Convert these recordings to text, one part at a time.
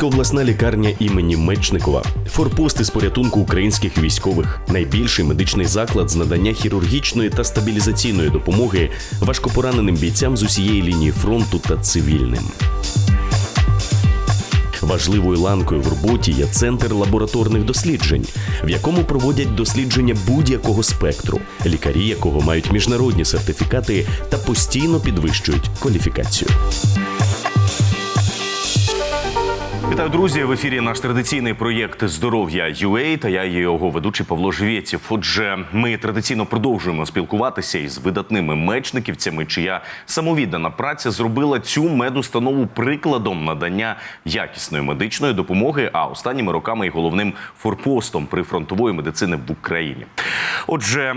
Дніпропетровська обласна лікарня імені Мечникова, форпост із порятунку українських військових, найбільший медичний заклад з надання хірургічної та стабілізаційної допомоги важкопораненим бійцям з усієї лінії фронту та цивільним. Важливою ланкою в роботі є центр лабораторних досліджень, в якому проводять дослідження будь-якого спектру, лікарі якого мають міжнародні сертифікати та постійно підвищують кваліфікацію. Вітаю, друзі! В ефірі наш традиційний проєкт Здоров'я UA та я його ведучий Павло Живєців. Отже, ми традиційно продовжуємо спілкуватися із видатними мечниківцями, чия самовіддана праця зробила цю медустанову прикладом надання якісної медичної допомоги, а останніми роками й головним форпостом прифронтової медицини в Україні. Отже,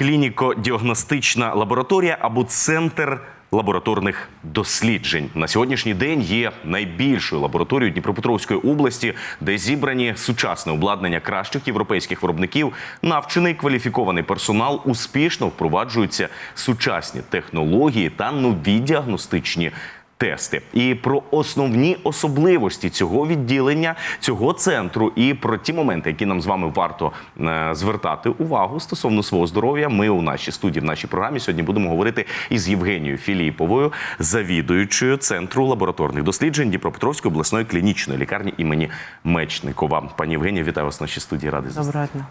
клініко-діагностична лабораторія або центр лабораторних досліджень на сьогоднішній день є найбільшою лабораторією Дніпропетровської області, де зібрані сучасне обладнання кращих європейських виробників, навчений кваліфікований персонал, успішно впроваджуються сучасні технології та нові діагностичні. Тести і про основні особливості цього відділення, цього центру, і про ті моменти, які нам з вами варто е, звертати увагу стосовно свого здоров'я. Ми у нашій студії в нашій програмі сьогодні будемо говорити із Євгенією Філіповою, завідуючою центру лабораторних досліджень Дніпропетровської обласної клінічної лікарні імені Мечникова. Пані Євгенія, вітаю вас в нашій студії. Зустріти. Доброго дня.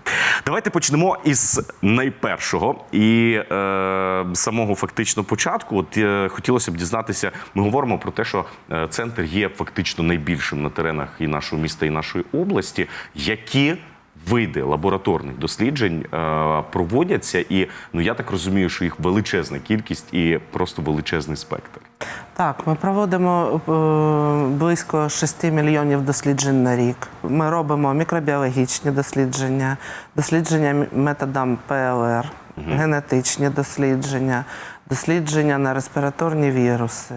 Давайте почнемо із найпершого і е, самого фактично початку. От е, хотілося б дізнатися. Ми говоримо про те, що е, центр є фактично найбільшим на теренах і нашого міста, і нашої області. Які види лабораторних досліджень е, проводяться, і ну я так розумію, що їх величезна кількість і просто величезний спектр. Так, ми проводимо е, близько 6 мільйонів досліджень на рік. Ми робимо мікробіологічні дослідження, дослідження методом ПЛР, генетичні дослідження, дослідження на респіраторні віруси.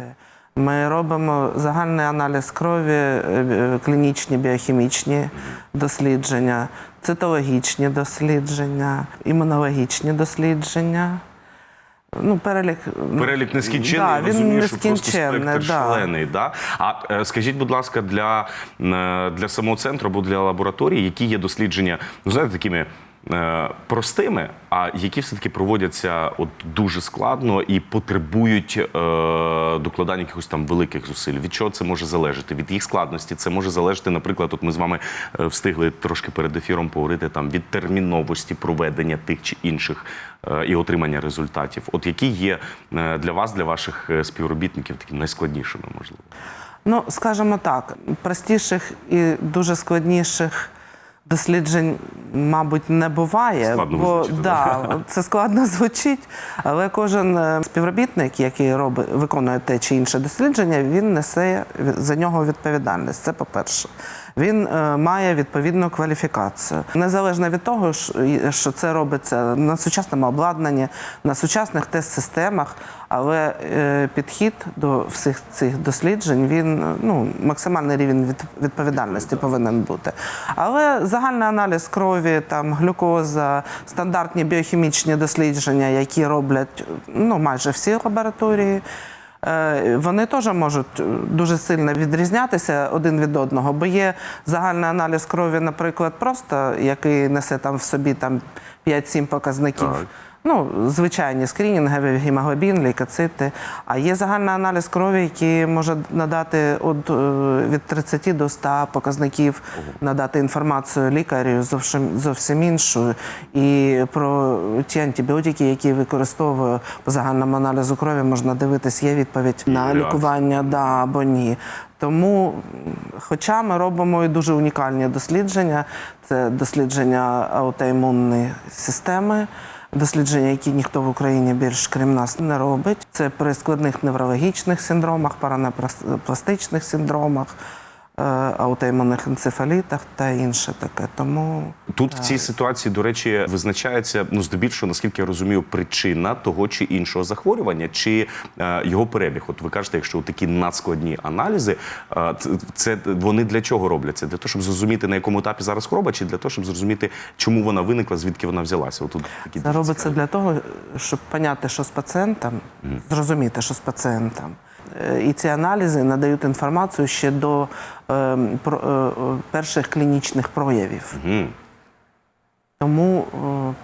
Ми робимо загальний аналіз крові, е, клінічні біохімічні дослідження, цитологічні дослідження, імунологічні дослідження. Ну, перелік Перелік нескінченний, Да, я він розумію, що просто спектр да. шалений. Да? А е, скажіть, будь ласка, для, е, для самого центру або для лабораторії, які є дослідження, ну знаєте, такими простими, а які все-таки проводяться от дуже складно і потребують е, докладання якихось там великих зусиль. Від чого це може залежати? Від їх складності це може залежати, наприклад, от ми з вами е, встигли трошки перед ефіром поговорити там від терміновості проведення тих чи інших е, і отримання результатів. От які є е, для вас, для ваших е, співробітників, такими найскладнішими, можливо? Ну, скажімо так, простіших і дуже складніших досліджень, мабуть, не буває. Складно бо звучити, да, це складно звучить, але кожен е, співробітник, який робить, виконує те чи інше дослідження, він несе за нього відповідальність. Це по-перше. Він е, має відповідну кваліфікацію. Незалежно від того, що- це робиться на сучасному обладнанні, на сучасних тест-системах, але е, підхід до всіх цих досліджень він е, ну, максимальний рівень відповідальності повинен бути. Але загальний аналіз крові, там глюкоза, стандартні біохімічні дослідження, які роблять ну, майже всі лабораторії. Е, Вони теж можуть е, дуже сильно відрізнятися один від одного, бо є загальний аналіз крові, наприклад, просто який несе там в собі там 5-7 показників. Так. Ну, звичайні скринінгові, гемоглобін, лейкоцити. А є загальний аналіз крові, який може надати от, е, від 30 до 100 показників, надати інформацію лікарю зовсім, зовсім іншу. І про ті антибіотики, які використовую по загальному аналізу крові, можна дивитись, є відповідь на лікування да або ні. Тому, хоча ми робимо і дуже унікальні дослідження, це дослідження аутоімунної системи. Дослідження, які ніхто в Україні більш крім нас не робить, це при складних неврологічних синдромах, паранепластичних синдромах, аутоімунних енцефалітах та інше таке. Тому Тут в цій ситуації, до речі, визначається ну здебільшого, наскільки я розумію, причина того чи іншого захворювання, чи е, його перебіг. От ви кажете, якщо такі надскладні аналізи, е, це, вони для чого робляться? Для того, щоб зрозуміти на якому етапі зараз хвороба, чи для того, щоб зрозуміти, чому вона виникла, звідки вона взялася? Отут такі це робиться для того, щоб поняти, що з пацієнтом, зрозуміти, що з пацієнтом. е, і ці аналізи надають інформацію ще до е, е, е, перших клінічних проявів. Мгм. Тому е,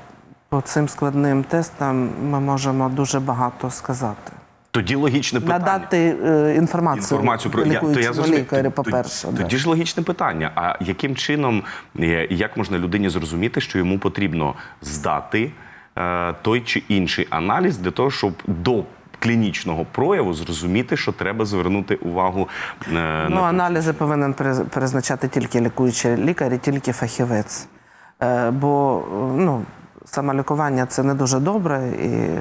по цим складним тестам ми можемо дуже багато сказати. Тоді логічне питання. Надати е, інформацію, інформацію про я, то я Т- по-перше. Тоді, да. ж логічне питання. А яким чином, е, як можна людині зрозуміти, що йому потрібно здати е, той чи інший аналіз для того, щоб до клінічного прояву зрозуміти, що треба звернути увагу е, Ну, на аналізи повинен призначати тільки лікуючий лікар і тільки фахівець. Е, Бо ну, самолікування це не дуже добре. І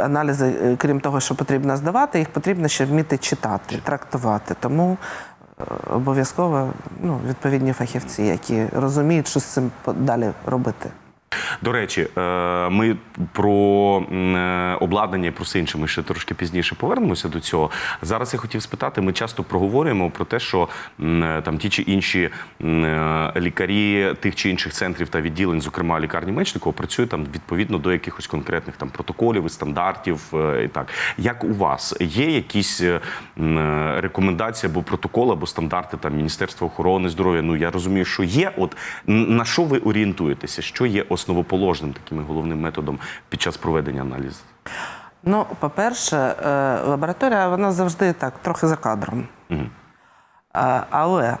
аналізи, е, крім того, що потрібно здавати, їх потрібно ще вміти читати, трактувати. Тому обов'язково ну, відповідні фахівці, які розуміють, що з цим далі робити. До речі, е, ми про е, обладнання і про все інше ми ще трошки пізніше повернемося до цього. Зараз я хотів спитати: ми часто проговорюємо про те, що е, там ті чи інші лікарі тих чи інших центрів та відділень, зокрема лікарні Мечникова, працюють там відповідно до якихось конкретних там протоколів і стандартів. І так, як у вас є якісь рекомендації або протоколи, або стандарти там Міністерства охорони здоров'я? Ну я розумію, що є. От на що ви орієнтуєтеся? Що є основоположним таким головним методом під час проведення аналізу? Ну, по-перше, е, лабораторія вона завжди так, трохи за кадром. Угу. Але,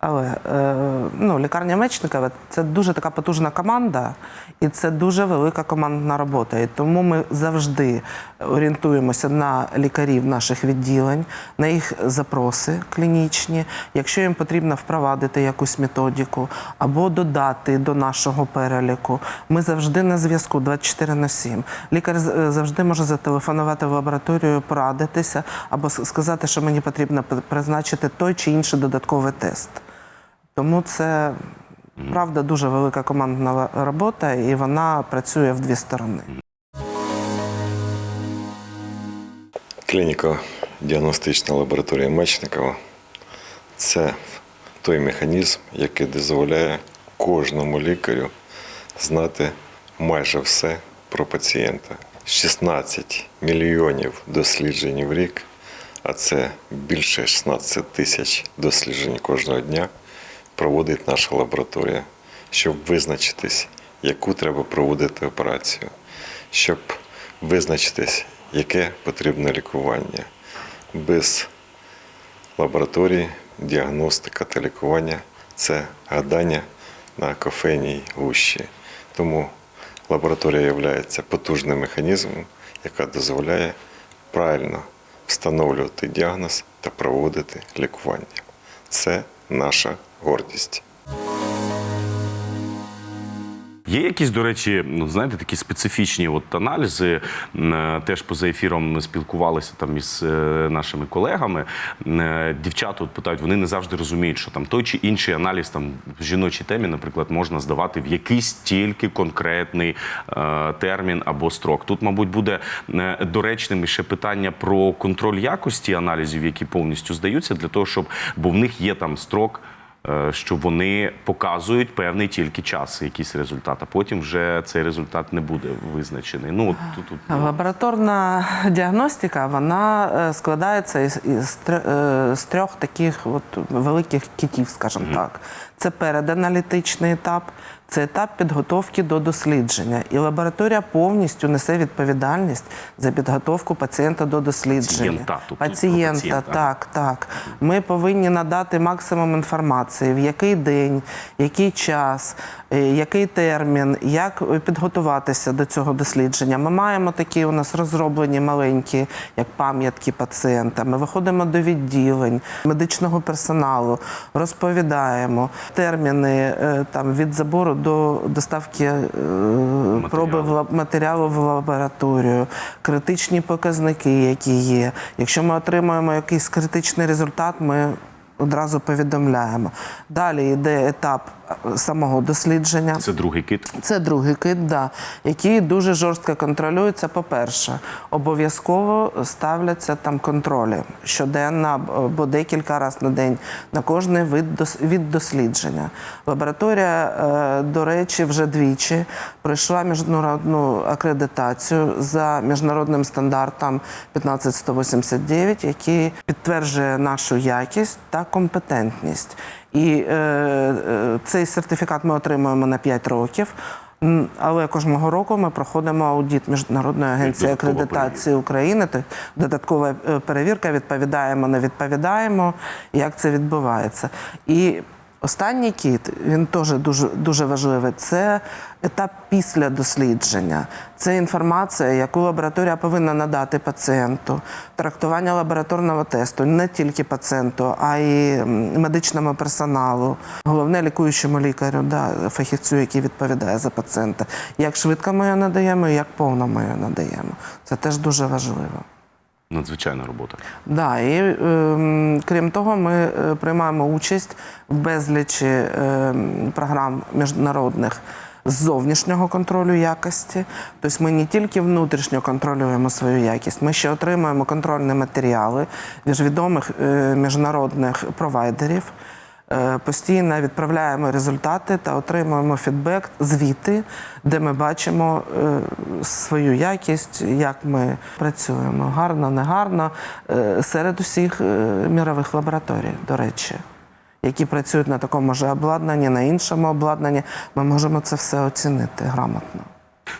але е, ну, лікарня Мечникова це дуже така потужна команда, і це дуже велика командна робота. І тому ми завжди орієнтуємося на лікарів наших відділень, на їх запроси клінічні. Якщо їм потрібно впровадити якусь методику або додати до нашого переліку, ми завжди на зв'язку 24 на 7. Лікар е, завжди може зателефонувати в лабораторію, порадитися або сказати, що мені потрібно призначити той чи інший додатковий тест. Тому це правда дуже велика командна робота, і вона працює в дві сторони. Клініко-діагностична лабораторія Мечникова. Це той механізм, який дозволяє кожному лікарю знати майже все про пацієнта. 16 мільйонів досліджень в рік, а це більше 16 тисяч досліджень кожного дня, проводить наша лабораторія, щоб визначитись, яку треба проводити операцію, щоб визначитись, яке потрібне лікування. Без лабораторії, діагностика та лікування це гадання на кофейній гущі. Тому лабораторія є потужним механізмом, яка дозволяє правильно встановлювати діагноз та проводити лікування. Це наша гордість. Є якісь, до речі, ну знаєте, такі специфічні от аналізи. Е, Теж поза ефіром ми спілкувалися там із е, нашими колегами. Е, Дівчата от питають, вони не завжди розуміють, що там той чи інший аналіз там в жіночій темі, наприклад, можна здавати в якийсь тільки конкретний е, термін або строк. Тут, мабуть, буде доречним ще питання про контроль якості аналізів, які повністю здаються, для того, щоб бо в них є там строк що вони показують певний тільки час, якийсь результат, а потім вже цей результат не буде визначений. Ну тут, тут Лабораторна діагностика вона е, складається із, із, е, з трьох таких от великих китів, скажімо так. Це переданалітичний етап, це етап підготовки до дослідження. І лабораторія повністю несе відповідальність за підготовку пацієнта до дослідження. Пацієнта, тут- тут Пацієнта, пацієнта. так, так. Ми повинні надати максимум інформації, в який день, який час, е, який термін, як підготуватися до цього дослідження. Ми маємо такі у нас розроблені маленькі, як пам'ятки пацієнта. Ми виходимо до відділень медичного персоналу, розповідаємо терміни е, там від забору до доставки е, проби в матеріалу в лабораторію, критичні показники, які є. Якщо ми отримуємо якийсь критичний результат, ми одразу повідомляємо. Далі йде етап самого дослідження. Це другий кит. Це другий кит, да, який дуже жорстко контролюється. По-перше, обов'язково ставляться там контролі щоденно або декілька разів на день на кожний вид від дослідження. Лабораторія, е, до речі, вже двічі пройшла міжнародну акредитацію за міжнародним стандартом 15189, який підтверджує нашу якість та компетентність. І е, е, цей сертифікат ми отримуємо на 5 років. Але кожного року ми проходимо аудит Міжнародної агенції акредитації України. Т- Додаткова е, перевірка, відповідаємо, не відповідаємо, як це відбувається. І останній кіт, він теж дуже, дуже важливий. Це етап після дослідження. Це інформація, яку лабораторія повинна надати пацієнту. Трактування лабораторного тесту не тільки пацієнту, а й медичному персоналу, головне лікуючому лікарю, да, фахівцю, який відповідає за пацієнта. Як швидко ми його надаємо, і як повно ми його надаємо. Це теж дуже важливо. Надзвичайна робота. Да, і е, крім того, ми е, приймаємо участь в безлічі е, програм міжнародних з зовнішнього контролю якості. Тобто ми не тільки внутрішньо контролюємо свою якість, ми ще отримуємо контрольні матеріали від відомих е, міжнародних провайдерів. Е, Постійно відправляємо результати та отримуємо фідбек, звіти, де ми бачимо е, свою якість, як ми працюємо гарно, не гарно е, серед усіх мірових лабораторій, до речі, які працюють на такому ж обладнанні, на іншому обладнанні. Ми можемо це все оцінити грамотно.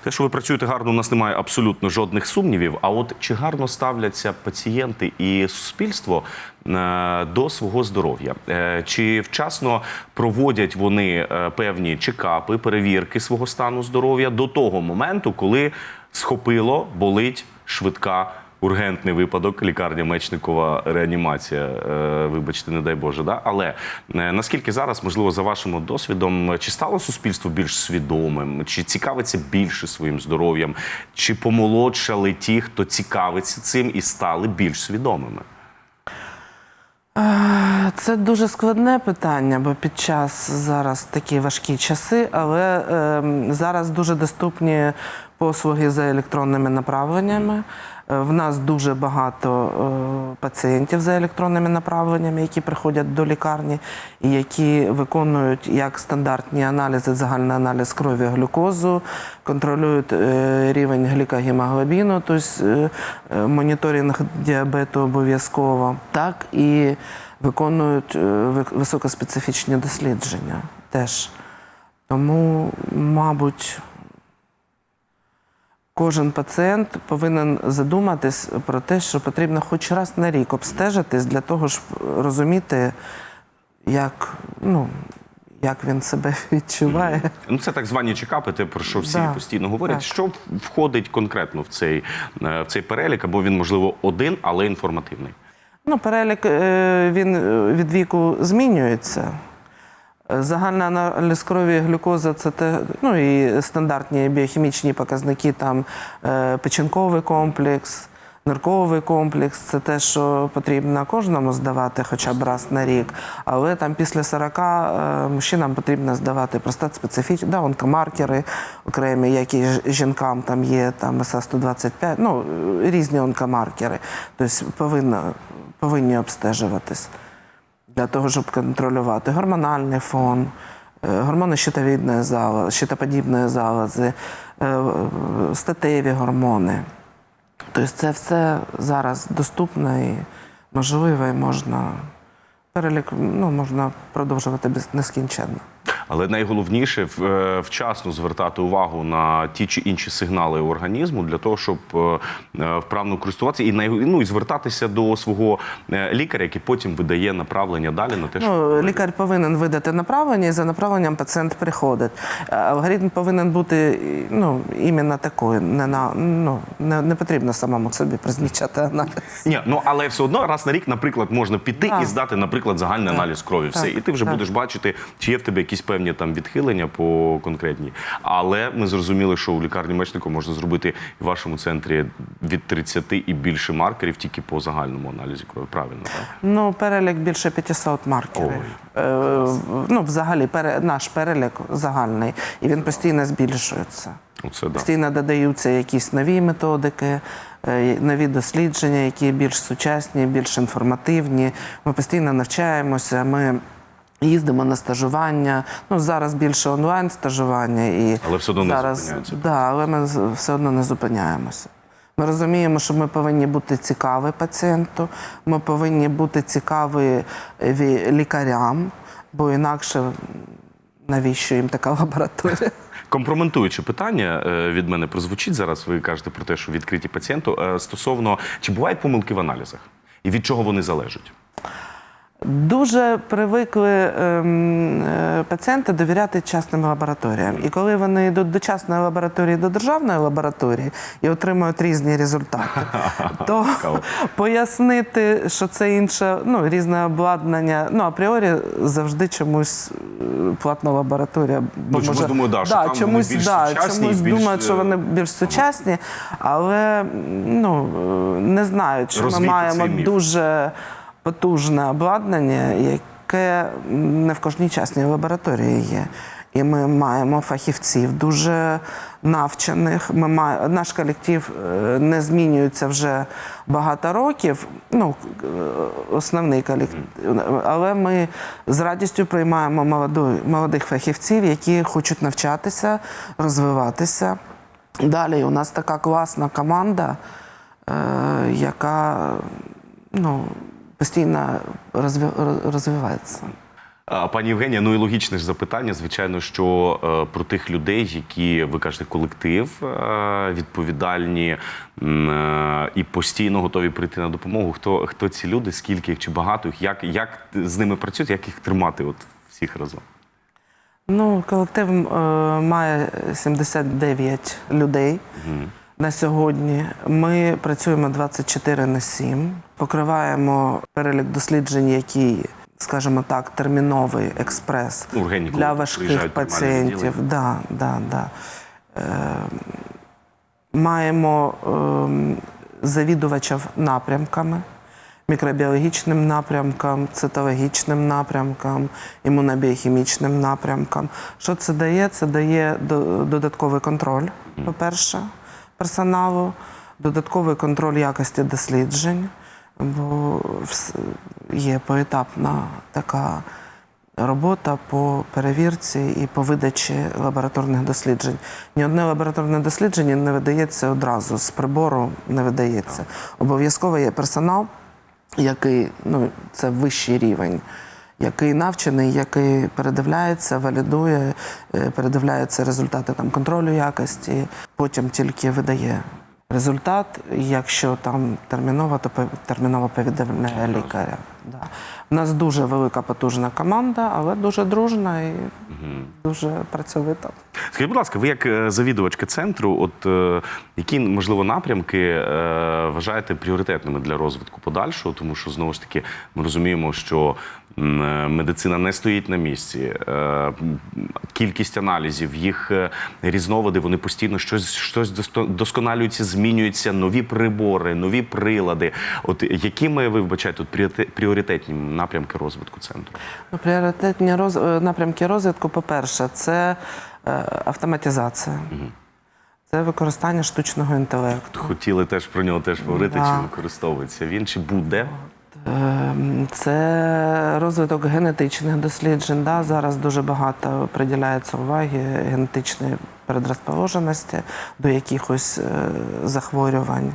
Те, що ви працюєте гарно, у нас немає абсолютно жодних сумнівів. А от чи гарно ставляться пацієнти і суспільство е, до свого здоров'я? Е, Чи вчасно проводять вони е, певні чекапи, перевірки свого стану здоров'я до того моменту, коли схопило, болить швидка? Ургентний випадок, лікарня Мечникова реанімація. е, Вибачте, не дай Боже, да? але е, наскільки зараз, можливо, за вашим досвідом, чи стало суспільство більш свідомим, чи цікавиться більше своїм здоров'ям, чи помолодшали ті, хто цікавиться цим і стали більш свідомими? Це дуже складне питання, бо під час зараз такі важкі часи, але ем, зараз дуже доступні послуги за електронними направленнями. В нас дуже багато е, пацієнтів за електронними направленнями, які приходять до лікарні і які виконують як стандартні аналізи, загальний аналіз крові, глюкозу, контролюють е, рівень глікогемоглобіну, тобто моніторинг діабету обов'язково, так і виконують високоспецифічні дослідження теж. Тому, мабуть, кожен пацієнт повинен задуматись про те, що потрібно хоч раз на рік обстежитись для того, щоб розуміти, як, ну, як він себе відчуває. Ну, це так звані чекапи, те, про що всі Да, постійно говорять. так. Що входить конкретно в цей, е, в цей перелік, або він, можливо, один, але інформативний? Ну, перелік е, він е, від віку змінюється. Загальний аналіз крові глюкоза це те, ну і стандартні біохімічні показники, там е, печінковий комплекс, нирковий комплекс це те, що потрібно кожному здавати хоча б раз на рік. Але там після 40 е, мужчинам потрібно здавати простат специфічні, да, онкомаркери окремі, які жінкам там є, там СА-125, ну різні онкомаркери. Тобто повинно, повинні обстежуватись для того, щоб контролювати гормональний фон, е, гормони щитовідної залози, щитоподібної залози, е, статеві гормони. Тобто це все зараз доступно і можливо, і можна перелік ну, можна продовжувати нескінченно. Але найголовніше е, вчасно звертати увагу на ті чи інші сигнали організму для того, щоб е, е, вправно користуватися і ну, і звертатися до свого лікаря, який потім видає направлення далі на те, що Ну, лікар повинен видати направлення, і за направленням пацієнт приходить. Алгоритм повинен бути ну, іменно такою. Не, на, ну, не, не потрібно самому собі призначати аналіз. Ні, ну але все одно раз на рік, наприклад, можна піти Так. і здати, наприклад, загальний Так. аналіз крові. Все, Так. і ти вже Так. будеш бачити, чи є в тебе якісь певні там відхилення по конкретній. Але ми зрозуміли, що у лікарні мечнику можна зробити і в вашому центрі від 30 і більше маркерів тільки по загальному аналізі крові. Правильно, так? Ну, перелік більше 500 маркерів. Е, ну, взагалі, пере, наш перелік загальний, і він постійно збільшується. Оце да. Постійно додаються якісь нові методики, е, нові дослідження, які більш сучасні, більш інформативні. Ми постійно навчаємося. Ми їздимо на стажування. Ну зараз більше онлайн стажування і Але все одно не зараз, зупиняється. Да, але ми все одно не зупиняємося. Ми розуміємо, що ми повинні бути цікаві пацієнту, ми повинні бути цікаві лікарям, бо інакше навіщо їм така лабораторія? Компрометуюче питання е, від мене прозвучить зараз. Ви кажете про те, що відкриті пацієнту е, стосовно чи бувають помилки в аналізах, і від чого вони залежать? Дуже привикли ем, е, пацієнти довіряти частним лабораторіям. І коли вони йдуть до частної лабораторії, до державної лабораторії і отримують різні результати, то пояснити, що це інше, ну різне обладнання. Ну апріорі завжди чомусь е, платна лабораторія. бо Ну, чомусь думаю, да, що там вони чомусь, більш да, сучасні, чомусь більш, думають, що е, вони більш сучасні, але ну не знають, що ми маємо дуже потужне обладнання, яке не в кожній частній лабораторії є. І ми маємо фахівців дуже навчених. Ми має, наш колектив е, не змінюється вже багато років. Ну, е, основний колектив. Але ми з радістю приймаємо молоду, молодих фахівців, які хочуть навчатися, розвиватися. Далі у нас така класна команда, е, яка ну, постійно розвивається. Пані Євгенія, ну і логічне ж запитання, звичайно, що е, про тих людей, які ви кажете, колектив е, відповідальні е, і постійно готові прийти на допомогу. Хто хто ці люди, скільки їх чи багато їх, як, як з ними працюють, як їх тримати от всіх разом? Ну, колектив має 79 людей на сьогодні. Ми працюємо 24 на 7, покриваємо перелік досліджень, які, скажімо так, терміновий експрес Ну, для важких пацієнтів. Да, да, да. Е, маємо ем, завідувачів напрямками, мікробіологічним напрямкам, цитологічним напрямкам, імунобіохімічним напрямкам. Що це дає? Це дає до- додатковий контроль, по-перше, персоналу, додатковий контроль якості досліджень, бо є поетапна така робота по перевірці і по видачі лабораторних досліджень. Ні одне лабораторне дослідження не видається одразу, з прибору не видається. Обов'язково є персонал, який ну, це вищий рівень. Який навчений, який передивляється, валідує, е, передивляється результати там контролю якості, потім тільки видає результат. Якщо там терміново, то терміново повідомляє лікаря. Да. У нас дуже велика потужна команда, але дуже дружна і дуже працьовита. Скажіть, будь ласка, ви як е, завідувачка центру, от е, які можливо напрямки е, вважаєте пріоритетними для розвитку подальшого? Тому що знову ж таки ми розуміємо, що медицина не стоїть на місці. Е, Кількість аналізів, їх різновиди, вони постійно щось, щось досконалюються, змінюються, нові прибори, нові прилади. От якими ви вбачаєте тут пріорите- пріоритетні напрямки розвитку центру? Ну, Пріоритетні роз... е, напрямки розвитку, по-перше, це е, автоматизація, це використання штучного інтелекту. Хотіли теж про нього теж говорити, Да. чи використовується він, чи буде? Ем, Це розвиток генетичних досліджень. Да? Зараз дуже багато приділяється уваги генетичної предрозположеності до якихось е, захворювань.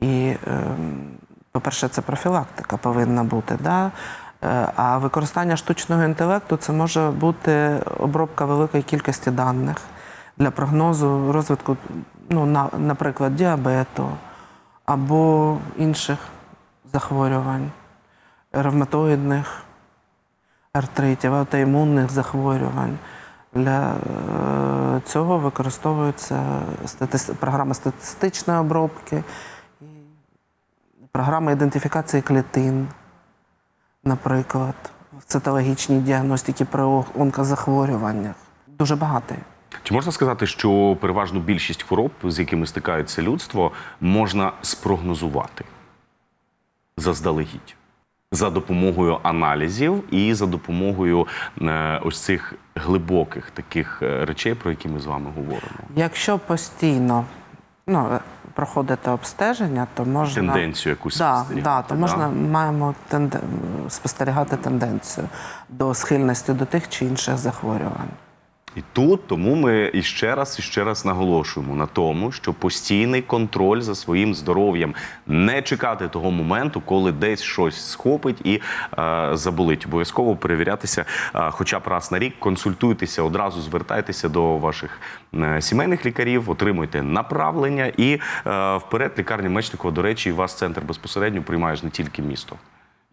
І, ем, по-перше, це профілактика повинна бути. Да? Е, А використання штучного інтелекту це може бути обробка великої кількості даних для прогнозу розвитку, ну, на, наприклад, діабету або інших захворювань, ревматоїдних артритів, аутоімунних захворювань. Для е, цього використовується програма статистичної обробки, і програма ідентифікації клітин, наприклад, в цитологічній діагностиці при онкозахворюваннях. Дуже багатий. Чи можна сказати, що переважну більшість хвороб, з якими стикається людство, можна спрогнозувати заздалегідь за допомогою аналізів і за допомогою е, ось цих глибоких таких е, речей, про які ми з вами говоримо? Якщо постійно ну, проходити обстеження, то можна Тенденцію якусь да, спостерігати, да, то да? можна маємо тенде... спостерігати тенденцію до схильності до тих чи інших захворювань. І тут тому ми іще раз і ще раз наголошуємо на тому, що постійний контроль за своїм здоров'ям, не чекати того моменту, коли десь щось схопить і е, заболить. Обов'язково перевірятися, е, хоча б раз на рік, консультуйтеся, одразу звертайтеся до ваших е, сімейних лікарів, отримуйте направлення і е, вперед лікарня Мечникова. До речі, вас центр безпосередньо приймає ж не тільки місто.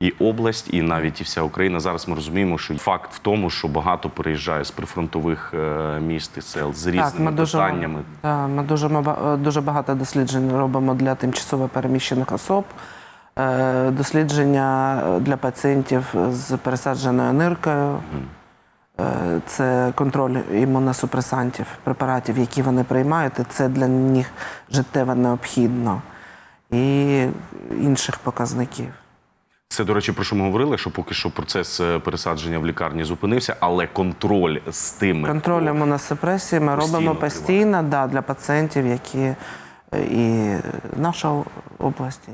І область, і навіть і вся Україна. Зараз ми розуміємо, що факт в тому, що багато переїжджає з прифронтових е, міст і сел з різними дуже, питаннями. Да, ми дуже, маба- дуже багато досліджень робимо для тимчасово переміщених особ, е, дослідження для пацієнтів з пересадженою ниркою. Е, Це контроль імуносупресантів, препаратів, які вони приймають, і це для них життєво необхідно. І інших показників. Це, до речі, про що ми говорили, що поки що процес е, пересадження в лікарні зупинився, але контроль з тими Контроль імуносупресії ми постійно робимо триває. постійно да, для пацієнтів, які е, і наша область, і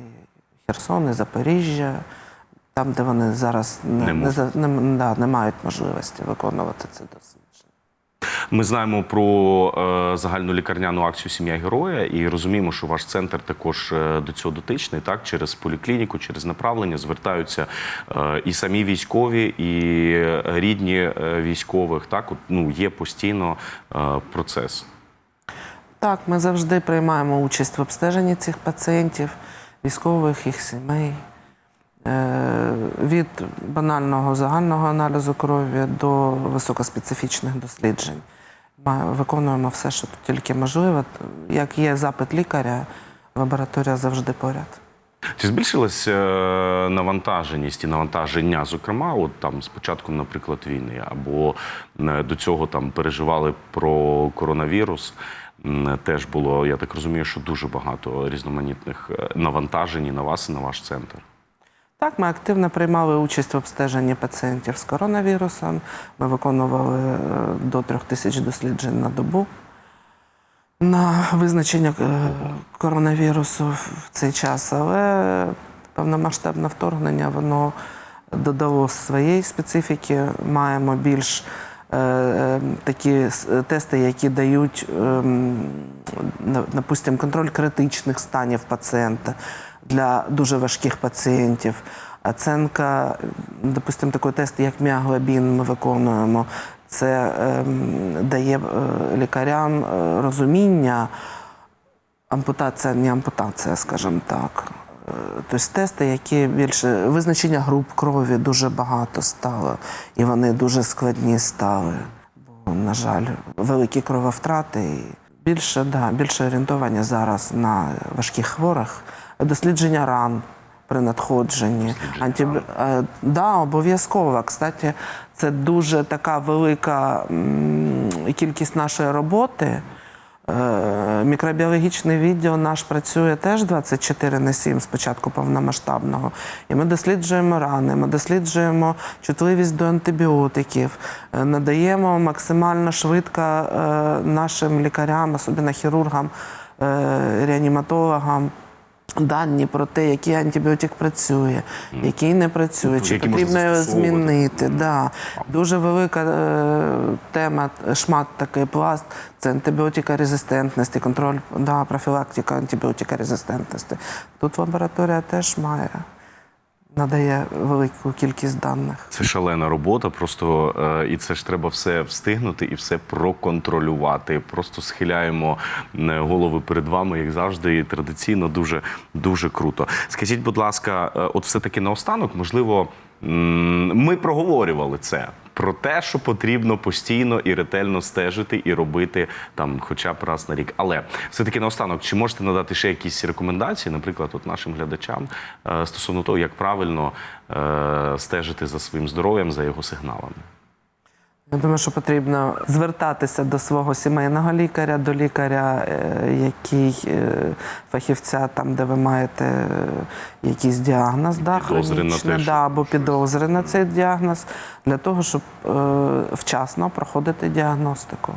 Херсон, і Запоріжжя, там, де вони зараз не, Не не, не, да, не мають можливості виконувати це дослідження. Ми знаємо про е, загальну лікарняну акцію Сім'я героя і розуміємо, що ваш центр також е, до цього дотичний. Так, через поліклініку, через направлення звертаються е, і самі військові, і рідні військових. Так, от, ну є постійно процес. Так, ми завжди приймаємо участь в обстеженні цих пацієнтів, військових, їх сімей. Від банального загального аналізу крові до високоспецифічних досліджень. Виконуємо все, що тут тільки можливо. Як є запит лікаря, лабораторія завжди поряд. Чи збільшилась е, навантаженість і навантаження, зокрема, от там з початком, наприклад, війни, або е, до цього там переживали про коронавірус? Теж було, я так розумію, що дуже багато різноманітних е, навантажень і на вас і на ваш центр. Так, ми активно приймали участь в обстеженні пацієнтів з коронавірусом. Ми виконували е, до трьох тисяч досліджень на добу. На визначення е, коронавірусу в цей час, але повномасштабне вторгнення воно додало своєї специфіки. Маємо більш е, е, такі тести, які дають, ем, на- контроль критичних станів пацієнта для дуже важких пацієнтів. Оценка, допустимо, такий тест, як міоглобін, ми виконуємо. Це ем, дає е, лікарям е, розуміння, ампутація, не ампутація, скажімо так. Е, Тобто тести, які більше визначення груп крові дуже багато стало, і вони дуже складні стали. Бо, на жаль, великі крововтрати більше, да, більше орієнтування зараз на важких хворих, дослідження ран при надходженні. Антиб... е, Да, обов'язково. Кстати, це дуже така велика кількість нашої роботи. Е, Мікробіологічний відділ наш працює теж 24 на 7 з початку повномасштабного. І ми досліджуємо рани, ми досліджуємо чутливість до антибіотиків, е, надаємо максимально швидко нашим лікарям, особливо хірургам, реаніматологам. Дані про те, який антибіотик працює, який не працює, Тобто, чи можна потрібно його застосовувати. змінити. Да. Дуже велика е, тема, шмат такий пласт це антибіотикорезистентності, контроль, да, профілактика антибіотикорезистентності. Тут лабораторія теж має, надає велику кількість даних. Це шалена робота, просто е, і це ж треба все встигнути і все проконтролювати. Просто схиляємо е, голови перед вами, як завжди, і традиційно дуже дуже круто. Скажіть, будь ласка, е, от все таки наостанок, можливо, ми проговорювали це. Про те, що потрібно постійно і ретельно стежити і робити там, хоча б раз на рік. Але все-таки наостанок, чи можете надати ще якісь рекомендації, наприклад, от нашим глядачам е, стосовно того, як правильно е, стежити за своїм здоров'ям, за його сигналами? Я думаю, що потрібно звертатися до свого сімейного лікаря, до лікаря, е, який е, фахівця, там, де ви маєте е, якийсь діагноз, да, хронічний, да, або підозри на цей діагноз, для того, щоб е, вчасно проходити діагностику.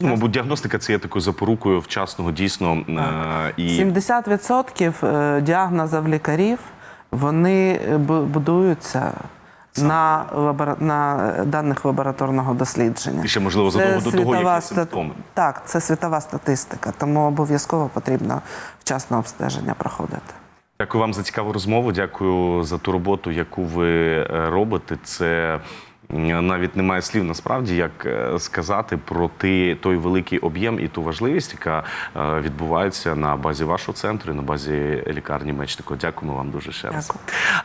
Ну, мабуть, діагностика це є такою запорукою вчасного дійсно е, і 70% е, діагнозів лікарів вони будуються на, лабора... на даних лабораторного дослідження. І ще, можливо, задовго до того, які світова симптоми. Так, це світова статистика, тому обов'язково потрібно вчасне обстеження проходити. Дякую вам за цікаву розмову. Дякую за ту роботу, яку ви е, робите. Це навіть немає слів насправді, як е, сказати про ти, той великий об'єм і ту важливість, яка е, відбувається на базі вашого центру і на базі лікарні Мечнико. Дякуємо вам дуже ще раз.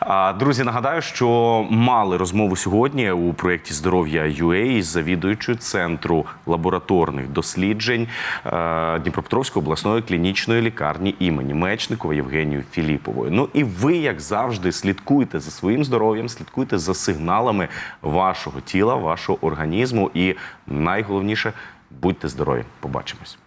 Дякую. Друзі, нагадаю, що мали розмову сьогодні у проєкті здоров'я UA з завідуючою центру лабораторних досліджень е, Дніпропетровської обласної клінічної лікарні імені Мечникова Євгенією Філіповою. Ну і ви, як завжди, слідкуйте за своїм здоров'ям, слідкуйте за сигналами вашого тіла, вашого організму. І найголовніше будьте здорові. Побачимось.